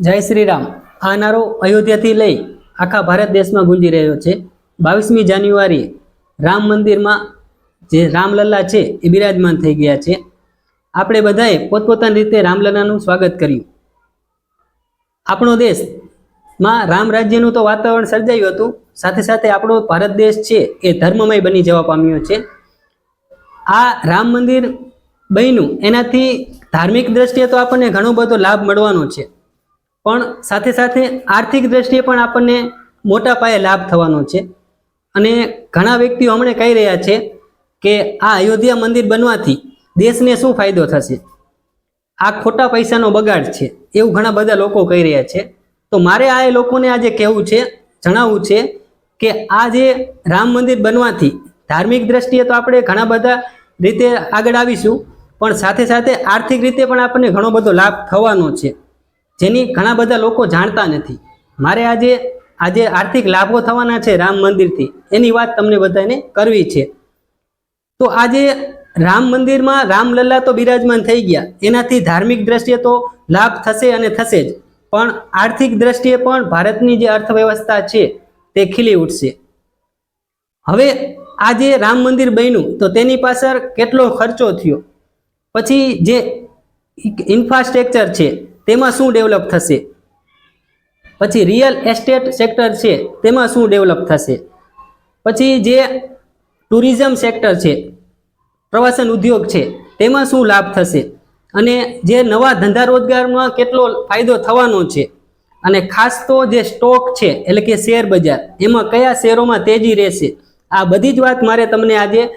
જય શ્રી રામ આ નારો અયોધ્યાથી લઈ આખા ભારત દેશમાં ગુંજી રહ્યો છે. બાવીસમી જાન્યુઆરીએ રામ મંદિરમાં જે રામલલ્લા છે એ બિરાજમાન થઈ ગયા છે. આપણે બધાએ પોતપોતાની રીતે રામલલ્લાનું સ્વાગત કર્યું. આપણો દેશમાં રામ રાજ્યનું તો વાતાવરણ સર્જાયું હતું. સાથે સાથે આપણો ભારત દેશ છે એ ધર્મમય બની જવા પામ્યો છે. આ રામ મંદિર બન્યું એનાથી ધાર્મિક દ્રષ્ટિએ તો આપણને ઘણો બધો લાભ મળવાનો છે. પણ સાથે સાથે આર્થિક દ્રષ્ટિએ પણ આપણને મોટા પાયે લાભ થવાનો છે. અને ઘણા વ્યક્તિઓ હમણાં કહી રહ્યા છે કે આ અયોધ્યા મંદિર બનવાથી દેશને શું ફાયદો થશે? આ ખોટા પૈસાનો બગાડ છે, એવું ઘણા બધા લોકો કહી રહ્યા છે. તો મારે આ એ લોકોને આજે કહેવું છે, જણાવવું છે કે આ જે રામ મંદિર બનવાથી ધાર્મિક દ્રષ્ટિએ તો આપણે ઘણા બધા રીતે આગળ આવીશું, પણ સાથે સાથે આર્થિક રીતે પણ આપણને ઘણો બધો લાભ થવાનો છે. જેની ઘણા બધા લોકો જાણતા નથી. મારે આજે આજે આર્થિક લાભો થવાના છે રામ મંદિરથી. એની વાત તમને બધાને કરવી છે. તો આજે રામ મંદિરમાં રામલલ્લા તો બિરાજમાન થઈ ગયા. એનાથી ધાર્મિક દ્રષ્ટિએ તો લાભ થશે અને થશે જ. પણ આર્થિક દ્રષ્ટિએ પણ ભારતની જે અર્થવ્યવસ્થા છે, તે ખીલી ઉઠશે. હવે આ જે રામ મંદિર બન્યું, તો તેની પાછળ કેટલો ખર્ચો થયો? પછી જે ઇન્ફ્રાસ્ટ્રક્ચર છે તેમાં શું ડેવલપ થશે? પછી રિયલ એસ્ટેટ સેક્ટર છે, તેમાં શું ડેવલપ થશે? પછી જે ટુરિઝમ સેક્ટર છે, પ્રવાસન ઉદ્યોગ છે, તેમાં શું લાભ થશે? અને જે નવા ધંધા રોજગારમાં કેટલો ફાયદો થવાનો છે? અને ખાસ તો જે સ્ટોક છે, એટલે કે શેર બજાર, એમાં કયા શેરોમાં તેજી રહેશે? આ બધી જ વાત મારે તમને આજે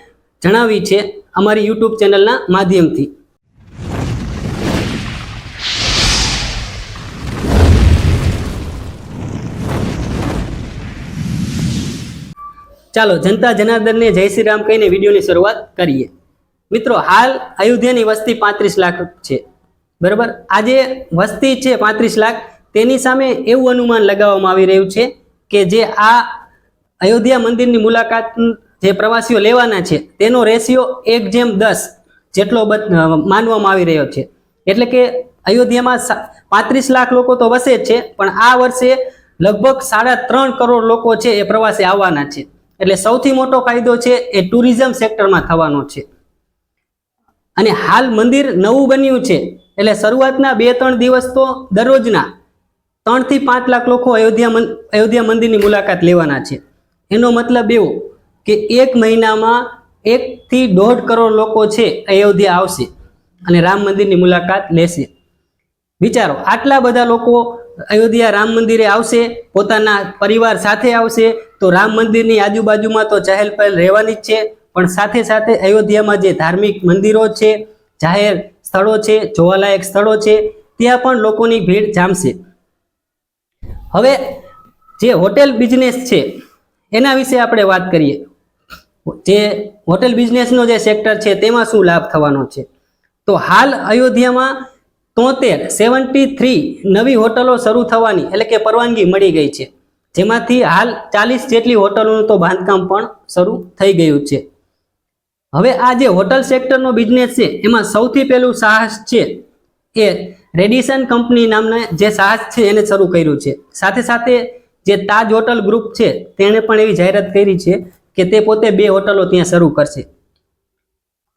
જણાવી છે અમારી યુટ્યુબ ચેનલના માધ્યમથી. ચાલો, જનતા જનાર્દનને જય શ્રી રામ કહીને વિડીયોની શરૂઆત કરીએ. મિત્રો, હાલ અયોધ્યાની વસ્તી પાંત્રીસ લાખ છે. બરાબર? આજે વસ્તી છે પાંત્રીસ લાખ. તેની સામે એવું અનુમાન લગાવવામાં આવી રહ્યું છે કે જે આ અયોધ્યા મંદિરની મુલાકાત જે પ્રવાસીઓ લેવાના છે, તેનો રેશિયો એક જેમ દસ જેટલો માનવામાં આવી રહ્યો છે. એટલે કે અયોધ્યામાં પાંત્રીસ લાખ લોકો તો વસે જ છે, પણ આ વર્ષે લગભગ સાડા ત્રણ કરોડ લોકો છે એ પ્રવાસે આવવાના છે. એટલે સૌથી મોટો ફાયદો છે એ ટુરિઝમ સેક્ટરમાં થવાનો છે. અને હાલ મંદિર નવું બન્યું છે. એટલે શરૂઆતના બે ત્રણ દિવસ તો દરરોજના ત્રણથી પાંચ લાખ લોકો અયોધ્યા અયોધ્યા મંદિરની મુલાકાત લેવાના છે. એનો મતલબ એવો કે એક મહિનામાં એક થી દોઢ કરોડ લોકો છે અયોધ્યા આવશે અને રામ મંદિરની મુલાકાત લેશે. વિચારો, આટલા બધા લોકો અયોધ્યા રામ મંદિરે આવશે, પોતાના પરિવાર સાથે આવશે, તો રામ મંદિરની આજુબાજુમાં તો ચહેલ પહેલ રહેવાની જ છે. પણ સાથે સાથે અયોધ્યામાં જે ધાર્મિક મંદિરો છે, જાહેર સ્થળો છે, જોવાલાયક સ્થળો છે, ત્યાં પણ લોકોની ભીડ જામશે. હવે જે હોટેલ બિઝનેસ છે, એના વિશે આપણે વાત કરીએ. જે હોટેલ બિઝનેસનો જે સેક્ટર છે, તેમાં શું લાભ થવાનો છે? તો હાલ અયોધ્યામાં તોતેર, સેવન્ટી થ્રી નવી હોટલો શરૂ થવાની એટલે કે પરવાનગી મળી ગઈ છે. જેમાંથી હાલ ચાલીસ જેટલી હોટલોનું તો બાંધકામ પણ શરૂ થઈ ગયું છે. હવે આ જે હોટલ સેક્ટરનો બિઝનેસ છે, એમાં સૌથી પહેલું સાહસ છે એ રેડિસન કંપની નામના જે સાહસ છે એને શરૂ કર્યું છે. સાથે સાથે જે તાજ હોટલ ગ્રુપ છે, તેણે પણ એવી જાહેરાત કરી છે કે તે પોતે બે હોટલો ત્યાં શરૂ કરશે.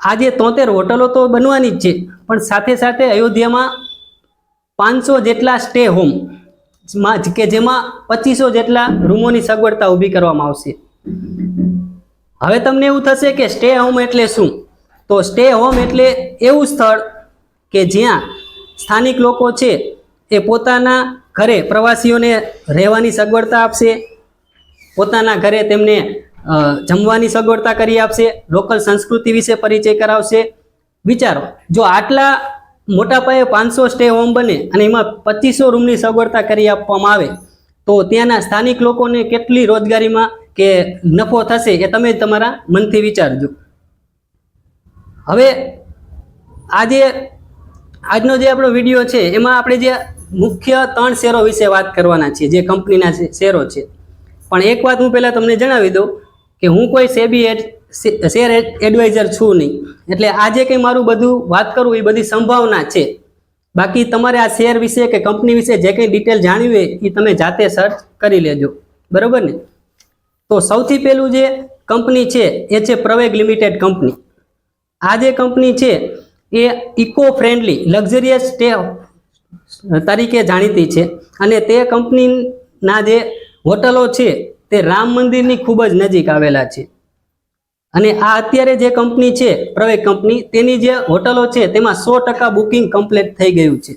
આ જે તોતેર હોટલો તો બનવાની જ છે, પણ સાથે સાથે અયોધ્યામાં પાંચસો જેટલા સ્ટે હોમ કે જેમાં પચીસો જેટલા રૂમોની સગવડતા ઊભી કરવામાં આવશે. હવે તમને એવું થશે કે સ્ટે હોમ એટલે શું? તો સ્ટે હોમ એટલે એવું સ્થળ કે જ્યાં સ્થાનિક લોકો છે એ પોતાના ઘરે પ્રવાસીઓને રહેવાની સગવડતા આપશે, પોતાના ઘરે તેમને જમવાની સગવડતા કરી આપશે, લોકલ સંસ્કૃતિ વિશે પરિચય કરાવશે. વિચારો, જો આટલા મોટા પાયે પાંચસો સ્ટે હોમ બને અને એમાં પચીસો રૂમની સગવડતા કરી આપવામાં આવે, તો ત્યાંના સ્થાનિક લોકોને કેટલી રોજગારીમાં કે નફો થશે એ તમે તમારા મનથી વિચારજો. હવે, આજે, આજનો જે આપણો વીડિયો છે, એમાં આપણે જે મુખ્ય ત્રણ શેરો વિશે વાત કરવાના છીએ, જે કંપનીના શેરો છે. પણ એક વાત હું પહેલાં તમને જણાવી દઉં કે હું કોઈ સેબી શેર એડવાઇઝર છું નહીં. એટલે આજે કંઈ મારું બધું વાત કરું એ બધી સંભાવના છે. બાકી તમારે આ શેર વિશે કે કંપની વિશે જે કંઈ ડિટેલ જાણવી હોય એ તમે જાતે સર્ચ કરી લેજો. બરાબર ને? તો સૌથી પહેલું જે કંપની છે, એ છે પ્રવેગ લિમિટેડ કંપની. આ જે કંપની છે, એ ઇકો ફ્રેન્ડલી, લક્ઝરિયસ સ્ટે તરીકે જાણીતી છે. અને તે કંપનીના જે હોટલો છે તે રામ મંદિરની ખૂબ જ નજીક આવેલા છે. અને આ અત્યારે જે કંપની છે, પ્રવેગ કંપની, તેની જે હોટલો છે, તેમાં સો ટકા બુકિંગ કમ્પ્લીટ થઈ ગયું છે.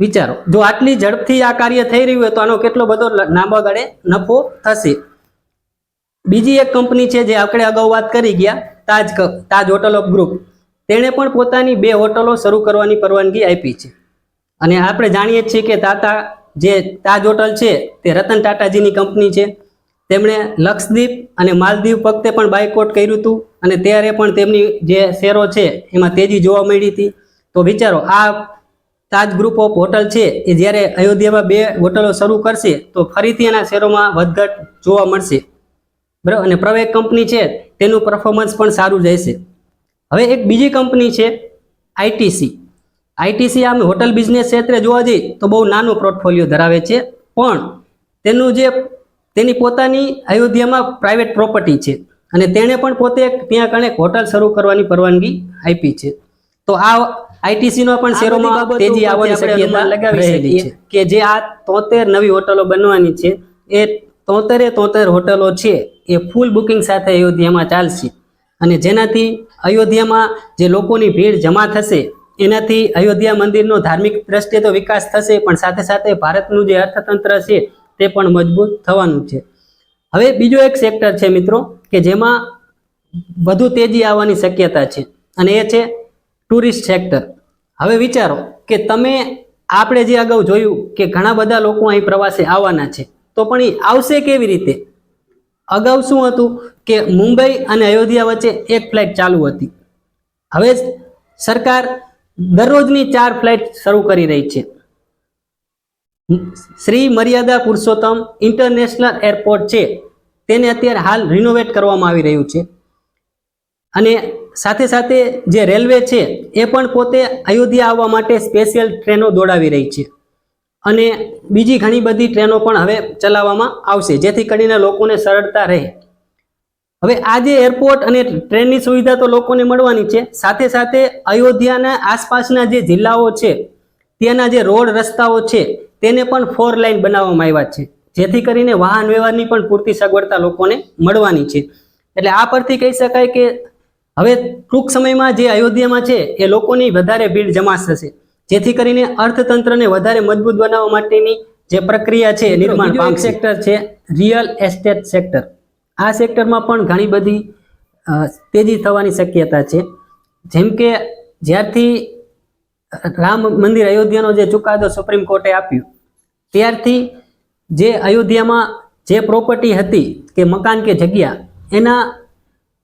વિચારો, જો આટલી ઝડપથી આ કાર્ય થઈ રહ્યું હોય તો આનો કેટલો બધો લાંબા નફો થશે. બીજી એક કંપની છે જે આપણે અગાઉ વાત કરી ગયા, Taj Taj hotel of group. તેણે પણ પોતાની બે હોટલો શરૂ કરવાની પરવાનગી આપી છે. અને આપણે જાણીએ છીએ કે તાતા જે તાજ હોટલ છે તે રતન ટાટાજીની કંપની છે. તેમણે લક્ષદ્વીપ અને માલદીવ વખતે પણ બાયકોટ કર્યું હતું અને ત્યારે પણ તેમની જે શેરો છે એમાં તેજી જોવા મળી હતી. તો વિચારો, આ તાજ ગ્રુપ ઓફ હોટલ છે એ જ્યારે અયોધ્યામાં બે હોટલો શરૂ કરશે તો ફરીથી એના શેરોમાં વધઘટ જોવા મળશે. બરાબર અને પ્રવેગ કંપની છે તેનું પરફોર્મન્સ પણ સારું રહેશે હવે એક બીજી કંપની છે આઈટીસી. આઈટીસી આમ હોટલ બિઝનેસ ક્ષેત્રે જોવા જઈએ તો બહુ નાનું પોર્ટફોલિયો ધરાવે છે. પણ તેનું જે તેની પોતાની અયોધ્યામાં પ્રાઇવેટ પ્રોપર્ટી છે અને તેણે પણ પોતે ત્યાં કણે હોટલ શરૂ કરવાની પરવાનગી આપી છે. તો આ આઈટીસીનો પણ શેરોમાં તેજી આવવાની શક્યતા રહેલી છે. કે જે આ તોતેર નવી હોટલો બનવાની છે એ તોતેરે તોતેર હોટલો છે એ ફૂલ બુકિંગ સાથે અયોધ્યામાં ચાલશે. અને જેનાથી અયોધ્યામાં જે લોકોની ભીડ જમા થશે એનાથી અયોધ્યા મંદિરનો ધાર્મિક દ્રષ્ટિએ તો વિકાસ થશે, પણ સાથે સાથે ભારતનું જે અર્થતંત્ર છે તે પણ મજબૂત થવાનું છે. હવે બીજો એક સેક્ટર છે મિત્રો, કે જેમાં વધુ તેજી આવવાની શક્યતા છે, અને એ છે ટુરિસ્ટ સેક્ટર હવે વિચારો કે તમે, આપણે જે અગાઉ જોયું કે ઘણા બધા લોકો અહીં પ્રવાસે આવવાના છે, તો પણ એ આવશે કેવી રીતે? અગાઉ શું હતું કે મુંબઈ અને અયોધ્યા વચ્ચે એક ફ્લાઇટ ચાલુ હતી. હવે સરકાર દરરોજની ચાર ફ્લાઇટ શરૂ કરી રહી છે. શ્રી મર્યાદા પુરુષોત્તમ ઇન્ટરનેશનલ એરપોર્ટ છે. તેને અત્યારે હાલ રિનોવેટ કરવામાં આવી રહ્યું છે. અને સાથે સાથે જે રેલવે છે, એ પણ પોતે અયોધ્યા આવવા માટે સ્પેશિયલ ટ્રેનો દોડાવી રહી છે. અને બીજી ઘણી બધી ટ્રેનો પણ હવે ચલાવવામાં આવશે, જેથી કરીને લોકોને સરળતા રહે. હવે આ જે એરપોર્ટ અને ટ્રેનની સુવિધા તો લોકોને મળવાની છે સાથે સાથે અયોધ્યાના આસપાસના જે જિલ્લાઓ છે ત્યાંના જે રોડ રસ્તાઓ છે તેને પણ ફોર લાઇન બનાવવામાં આવ્યા છે. જેથી કરીને વાહન વ્યવહારની પણ પૂરતી સગવડતા લોકોને મળવાની છે. એટલે આ પરથી કહી શકાય કે હવે ટૂંક સમયમાં જે અયોધ્યામાં છે એ લોકોની વધારે ભીડ જમા થશે. જેથી કરીને અર્થતંત્રને વધારે મજબૂત બનાવવા માટેની જે પ્રક્રિયા છે નિર્માણ સેક્ટર છે રિયલ એસ્ટેટ સેક્ટર આ સેક્ટરમાં પણ ઘણી બધી તેજી થવાની શક્યતા છે. જેમ કે જ્યારથી રામ મંદિર અયોધ્યાનો જે ચુકાદો સુપ્રીમ કોર્ટે આપ્યો, ત્યારથી જે અયોધ્યામાં જે પ્રોપર્ટી હતી કે મકાન કે જગ્યા, એના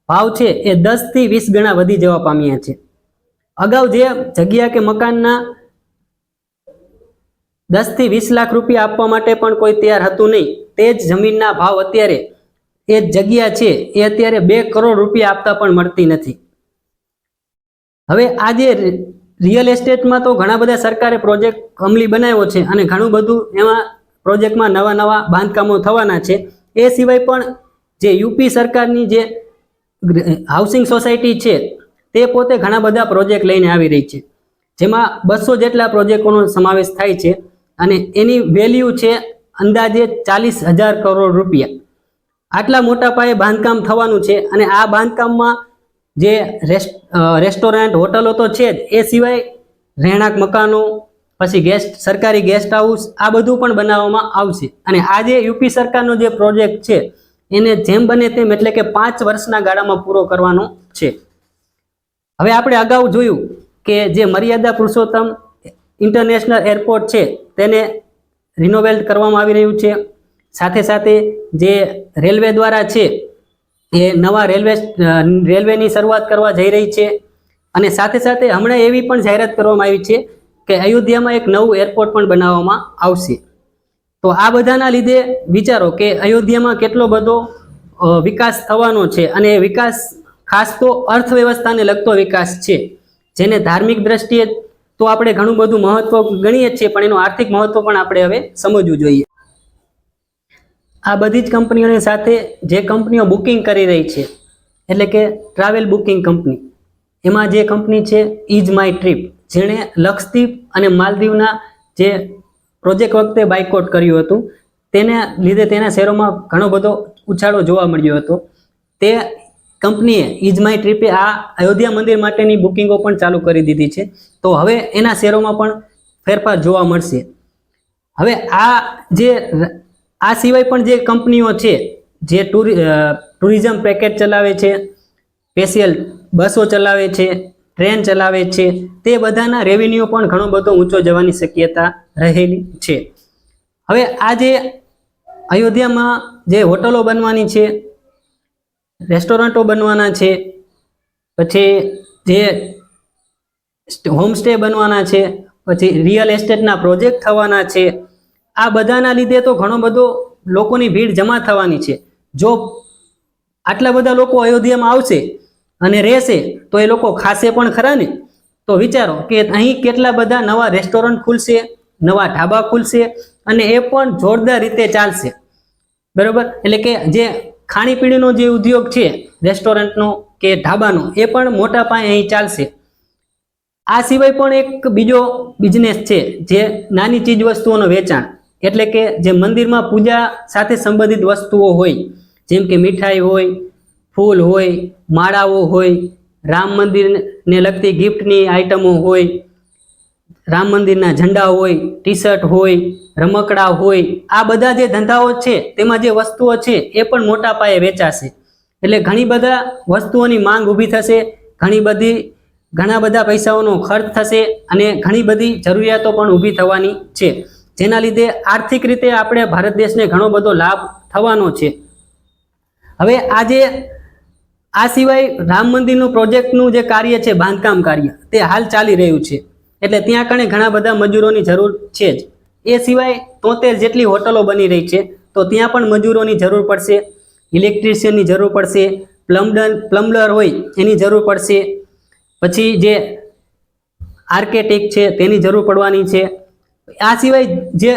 ભાવ છે એ દસથી વીસ ગણા વધી જવા પામ્યા છે. અગાઉ જે જગ્યા કે મકાનના દસથી વીસ લાખ રૂપિયા આપવા માટે પણ કોઈ તૈયાર હતું નહીં, તે જ જમીનના ભાવ અત્યારે એ જગ્યા છે, એ અત્યારે બે કરોડ રૂપિયા આપતા પણ મળતી નથી. હવે આજે રિયલ એસ્ટેટમાં તો ઘણા બધા સરકારે પ્રોજેક્ટ અમલી બનાવ્યો છે અને ઘણું બધું એમાં પ્રોજેક્ટમાં નવા નવા બાંધકામો થવાના છે. એ સિવાય પણ જે યુપી સરકારની જે હાઉસિંગ સોસાયટી છે, તે પોતે ઘણા બધા પ્રોજેક્ટ લઈને આવી રહી છે. જેમાં બસો જેટલા પ્રોજેક્ટોનો સમાવેશ થાય છે અને એની વેલ્યુ છે અંદાજે ચાલીસ હજાર કરોડ રૂપિયા. આટલા મોટા પાયે બાંધકામ થવાનું છે અને આ બાંધકામમાં જે રેસ્ટ રેસ્ટોરન્ટ, હોટલો તો છે જ, એ સિવાય રહેણાંક મકાનો, પછી ગેસ્ટ સરકારી ગેસ્ટ હાઉસ આ બધું પણ બનાવવામાં આવશે. અને આ જે યુપી સરકારનો જે પ્રોજેક્ટ છે, એને જેમ બને તેમ એટલે કે પાંચ વર્ષના ગાળામાં પૂરો કરવાનો છે. હવે આપણે અગાઉ જોયું કે જે મર્યાદા પુરુષોત્તમ ઇન્ટરનેશનલ એરપોર્ટ છે, તેને રિનોવેટ કરવામાં આવી રહ્યું છે. સાથે સાથે જે રેલવે દ્વારા છે, એ નવા રેલવે રેલવેની શરૂઆત કરવા જઈ રહી છે. અને સાથે સાથે હમણાં એવી પણ જાહેરાત કરવામાં આવી છે કે અયોધ્યામાં એક નવું એરપોર્ટ પણ બનાવવામાં આવશે. તો આ બધાના લીધે વિચારો કે અયોધ્યામાં કેટલો બધો વિકાસ થવાનો છે અને વિકાસ ખાસ તો અર્થવ્યવસ્થાને લગતો વિકાસ છે. જેને ધાર્મિક દ્રષ્ટિએ તો આપણે ઘણું બધું મહત્વ ગણીએ છીએ, પણ એનું આર્થિક મહત્વ પણ આપણે હવે સમજવું જોઈએ. આ બધી જ કંપનીઓની સાથે જે કંપનીઓ બુકિંગ કરી રહી છે, એટલે કે ટ્રાવેલ બુકિંગ કંપની, એમાં જે કંપની છે ઇઝ માય ટ્રીપ, જેણે લક્ષદ્વીપ અને માલદીવના જે પ્રોજેક્ટ વખતે બાયકોટ કર્યું હતું, તેને લીધે તેના શેરોમાં ઘણો બધો ઉછાળો જોવા મળ્યો હતો. તે કંપનીએ ઇઝ માય ટ્રીપે આ અયોધ્યા મંદિર માટેની બુકિંગો પણ ચાલુ કરી દીધી છે. તો હવે એના શેરોમાં પણ ફેરફાર જોવા મળશે. હવે આ જે આ સિવાય પણ જે કંપનીઓ છે, જે ટુરિ ટુરિઝમ પેકેજ ચલાવે છે, સ્પેશિયલ બસો ચલાવે છે, ટ્રેન ચલાવે છે, તે બધાના રેવન્યુ પણ ઘણો બધો ઊંચો જવાની શક્યતા રહેલી છે. હવે આ જે અયોધ્યામાં જે હોટલો બનવાની છે, રેસ્ટોરન્ટો બનવાના છે, પછી જે હોમસ્ટે બનવાના છે, પછી રિયલ એસ્ટેટના પ્રોજેક્ટ થવાના છે આ બધાના લીધે તો ઘણો બધો લોકોની ભીડ જમા થવાની છે. જો આટલા બધા લોકો અયોધ્યામાં આવશે અને રહેશે, તો એ લોકો ખાશે પણ ખરા ને? તો વિચારો કે અહીં કેટલા બધા નવા રેસ્ટોરન્ટ ખુલશે, નવા ઢાબા ખુલશે અને એ પણ જોરદાર રીતે ચાલશે. બરાબર? એટલે કે જે ખાણીપીણીનો જે ઉદ્યોગ છે, રેસ્ટોરન્ટનો કે ઢાબાનો, એ પણ મોટા પાયે અહીં ચાલશે. આ સિવાય પણ એક બીજો બિઝનેસ છે, જે નાની ચીજ વસ્તુઓનો વેચાણ. એટલે કે જે મંદિરમાં પૂજા સાથે સંબંધિત વસ્તુઓ હોય, જેમ કે મીઠાઈ હોય, ફૂલ હોય, માળાઓ હોય, રામ મંદિરને લગતી ગિફ્ટની આઇટમો હોય, રામ મંદિરના ઝંડા હોય ટી શર્ટ હોય, રમકડા હોય, આ બધા જે ધંધાઓ છે, તેમાં જે વસ્તુઓ છે, એ પણ મોટા પાયે વેચાશે. એટલે ઘણી બધા વસ્તુઓની માંગ ઊભી થશે, ઘણી બધી, ઘણા બધા પૈસાઓનો ખર્ચ થશે અને ઘણી બધી જરૂરિયાતો પણ ઊભી થવાની છે. જેના લીધે આર્થિક રીતે આપણે ભારત દેશને ઘણો બધો લાભ થવાનો છે. હવે આજે આ સિવાય રામ મંદિરનું પ્રોજેક્ટનું જે કાર્ય છે, બાંધકામ કાર્ય, તે હાલ ચાલી રહ્યું છે. એટલે ત્યાં કણે ઘણા બધા મજૂરોની જરૂર છે જ. એ સિવાય તોતેર જેટલી હોટલો બની રહી છે, તો ત્યાં પણ મજૂરોની જરૂર પડશે, ઇલેક્ટ્રિશિયનની જરૂર પડશે, પ્લમ્બર પ્લમ્બર હોય એની જરૂર પડશે, પછી જે આર્કિટેક્ટ છે, તેની જરૂર પડવાની છે. આ સિવાય જે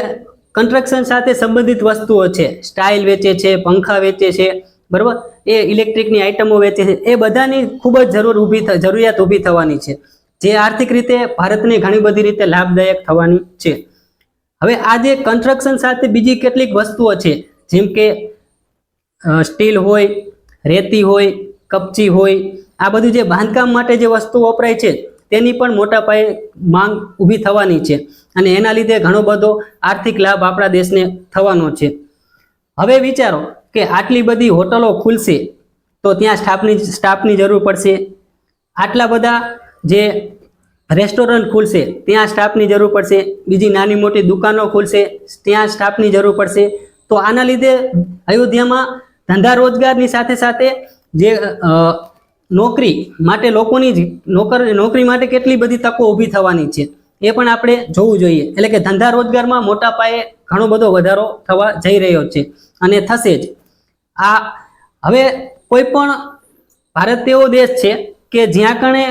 કન્સ્ટ્રક્શન સાથે સંબંધિત વસ્તુઓ છે સ્ટાઇલ વેચે છે, પંખા વેચે છે, બરાબર? એ ઇલેક્ટ્રિકની આઇટમો વેચે છે, એ બધાની ખૂબ જ જરૂર ઊભી જરૂરિયાત ઊભી થવાની છે. જે આર્થિક રીતે ભારતને ઘણી બધી રીતે લાભદાયક થવાની છે. હવે આ જે કન્સ્ટ્રક્શન સાથે બીજી કેટલીક વસ્તુઓ છે, જેમ કે સ્ટીલ હોય, રેતી હોય, કપચી હોય, આ બધું જે બાંધકામ માટે જે વસ્તુ વપરાય છે, તેની પણ મોટા પાયે માંગ ઊભી થવાની છે. અને એના લીધે ઘણો બધો આર્થિક લાભ આપણા દેશને થવાનો છે. હવે વિચારો કે આટલી બધી હોટલો ખુલશે તો ત્યાં સ્ટાફની સ્ટાફની જરૂર પડશે. આટલા બધા જે રેસ્ટોરન્ટ ખુલશે ત્યાં સ્ટાફની જરૂર પડશે. બીજી નાની મોટી દુકાનો ખુલશે ત્યાં સ્ટાફની જરૂર પડશે. તો આના લીધે અયોધ્યામાં ધંધા રોજગારની સાથે સાથે જે નોકરી માટે લોકોની નોકર, નોકરી માટે કેટલી બધી તકો ઊભી થવાની છે. એ પણ આપણે જોવું જોઈએ. એટલે કે ધંધા રોજગારમાં મોટા પાયે ઘણો બધો વધારો થવા જઈ રહ્યો છે. અને થશે જ. આ હવે કોઈ પણ ભારત એવો દેશ છે કે જ્યાં કણે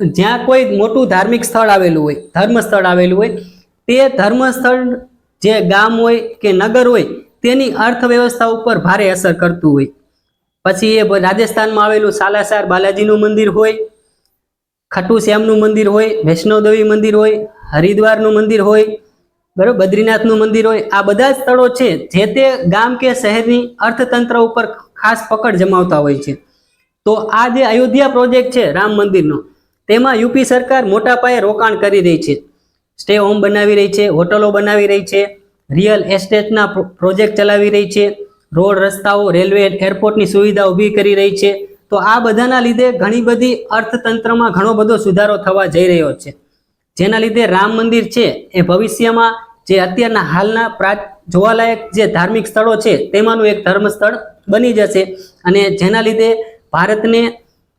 જ્યાં કોઈ મોટું ધાર્મિક સ્થળ આવેલું હોય ધર્મ સ્થળ આવેલું હોય, તે ધર્મ સ્થળ જે ગામ હોય કે નગર હોય, તેની અર્થવ્યવસ્થા ઉપર ભારે અસર કરતું હોય. પછી એ રાજસ્થાનમાં આવેલું સાલાસાર બાલાજીનું મંદિર હોય ખટુ શ્યામનું મંદિર હોય વૈષ્ણવદેવી મંદિર હોય, હરિદ્વારનું મંદિર હોય, બરાબર, બદ્રીનાથનું મંદિર હોય, આ બધા જ સ્થળો છે જે તે ગામ કે શહેરની અર્થતંત્ર ઉપર ખાસ પકડ જમાવતા હોય છે. તો આ જે અયોધ્યા પ્રોજેક્ટ છે રામ મંદિરનો, તેમાં યુપી સરકાર મોટા પાયે રોકાણ કરી રહી છે. સ્ટે હોમ બનાવી રહી છે, હોટલો બનાવી રહી છે, રિયલ એસ્ટેટના પ્રો- પ્રોજેક્ટ ચલાવી રહી છે, રોડ રસ્તાઓ, રેલવે એરપોર્ટની સુવિધા ઊભી કરી રહી છે. તો આ બધાના લીધે ઘણી બધી અર્થતંત્રમાં ઘણો બધો સુધારો થવા જઈ રહ્યો છે. જેના લીધે રામ મંદિર છે એ ભવિષ્યમાં જે અત્યારના હાલના પ્રા જોવાલાયક જે ધાર્મિક સ્થળો છે તેમાંનું એક ધર્મ સ્થળ બની જશે. અને જેના લીધે ભારતને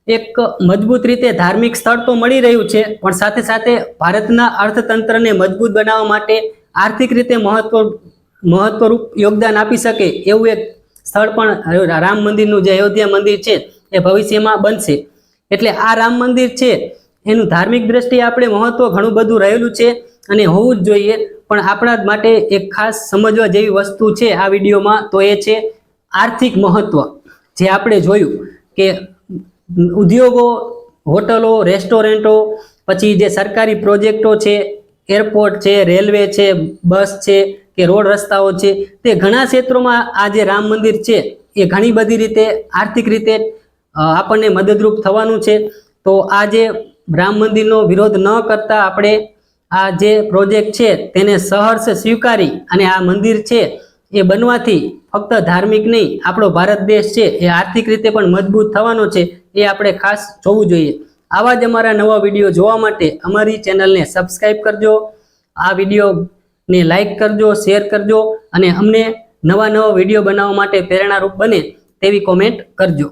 એક મજબૂત રીતે ધાર્મિક સ્થળ તો મળી રહ્યું છે, પણ સાથે સાથે ભારતના અર્થતંત્રને મજબૂત બનાવવા માટે આર્થિક રીતે મહત્વ, મહત્વરૂપ યોગદાન આપી શકે એવું એક સ્થળ પણ રામ મંદિરનું જે અયોધ્યા મંદિર છે એ ભવિષ્યમાં બનશે. એટલે આ રામ મંદિર છે, એનું ધાર્મિક દ્રષ્ટિએ આપણે મહત્વ ઘણું બધું રહેલું છે અને હોવું જ જોઈએ. પણ આપણા માટે એક ખાસ સમજવા જેવી વસ્તુ છે આ વિડીયોમાં, તો એ છે આર્થિક મહત્વ. જે આપણે જોયું કે ઉદ્યોગો, હોટલો, રેસ્ટોરન્ટો, પછી જે સરકારી પ્રોજેક્ટો છે, એરપોર્ટ છે, રેલવે છે, બસ છે, કે રોડ રસ્તાઓ છે, તે ઘણા ક્ષેત્રોમાં આ જે રામ મંદિર છે, એ ઘણી બધી રીતે આર્થિક રીતે આપણને મદદરૂપ થવાનું છે. તો આ જે રામ મંદિરનો વિરોધ ન કરતા આપણે આ જે પ્રોજેક્ટ છે તેને સહર્ષ સ્વીકારી અને આ મંદિર છે એ બનવાથી ફક્ત ધાર્મિક નહીં, આપણો ભારત દેશ છે એ આર્થિક રીતે પણ મજબૂત થવાનો છે એ આપણે ખાસ જોવું જોઈએ. આવા જ અમારા નવા વીડિયો જોવા માટે અમારી ચેનલને સબસ્ક્રાઈબ કરજો, આ વિડીયોને લાઈક કરજો, શેર કરજો અને અમને નવા નવા વીડિયો બનાવવા માટે પ્રેરણારૂપ બને તેવી કોમેન્ટ કરજો.